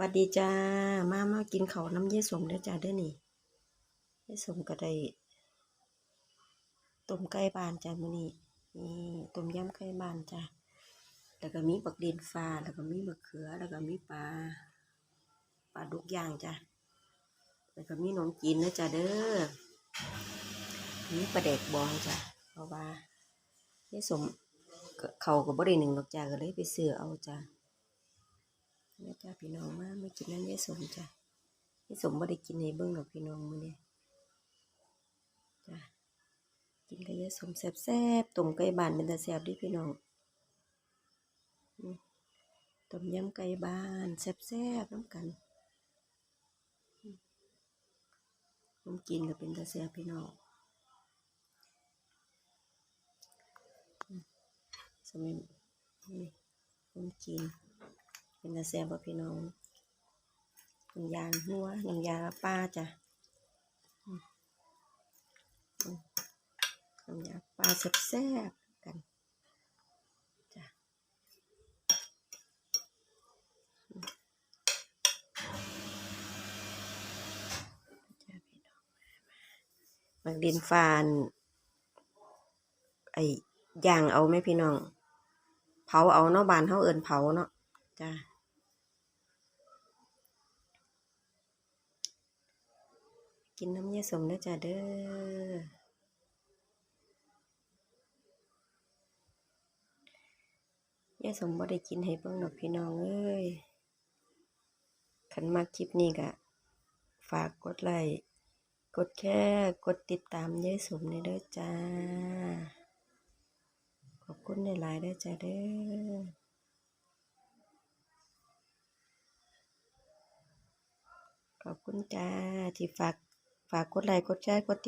วัดดีจ้า มามากินเขาน้ำเยายสมเด้อจ้าเด้อนี่เยายสมก็ได้ต้มไก่บานจ้ามื้อนี้นี่ต้มยำไก่บานจ้าแล้วก็มีบักเดนฟ้าแล้วก็มีมะเขือ แล้วก็มีปลาปลาดุกย่างจ้าแล้วก็มีขนมจีนนะจ้าเด้อมีปลาแดกบองจ้าเพราะว่าเยายสมเขาก็บ่ได้หนึ่งหรอกจ้าก็เลยไปซื้อเอาจ้า แม่จ้าพี่น้องมาไม่กินน้ำยายสมจ้ะยายสมไม่ได้กินให้เบิ้องหรอกพี่น้องมื้อนี้จ้ะกินกับยายสมแซ่บๆต้มไก่บานเป็นตาแซ่บเดิพี่น้องต้มยำไก่บานแซ่บๆน้ำกันผมกินก็เป็นตาแซ่บพี่น้องสมัยนี่ผมกิน เป็นตาแซ่บพี่น้องน้ำยาหัวน้ำยาป้าจ้ะน้ำยาปลาแซ่บๆกันจ้ะมจ้ะพี่น้องมักดินฟานไอ้ย่างเอาไหมพี่น้อง เผาเอาเนาะบานเฮาเอินเผาเนาะจ้ะ กินน้ำยาสมนะจ๊ะเด้อยาสมบ่ได้กินให้เบิ่งดอกพี่น้องเอ้ยคันมาคลิปนี้ก็ฝากกดไลค์กดแค่กดติดตามยายสมในเด้อจ้า ขอบคุณในหลายเด้อจ้าเด้อขอบคุณจ้าที่ฝาก ฝากกดไลค์กดแชร์กดติด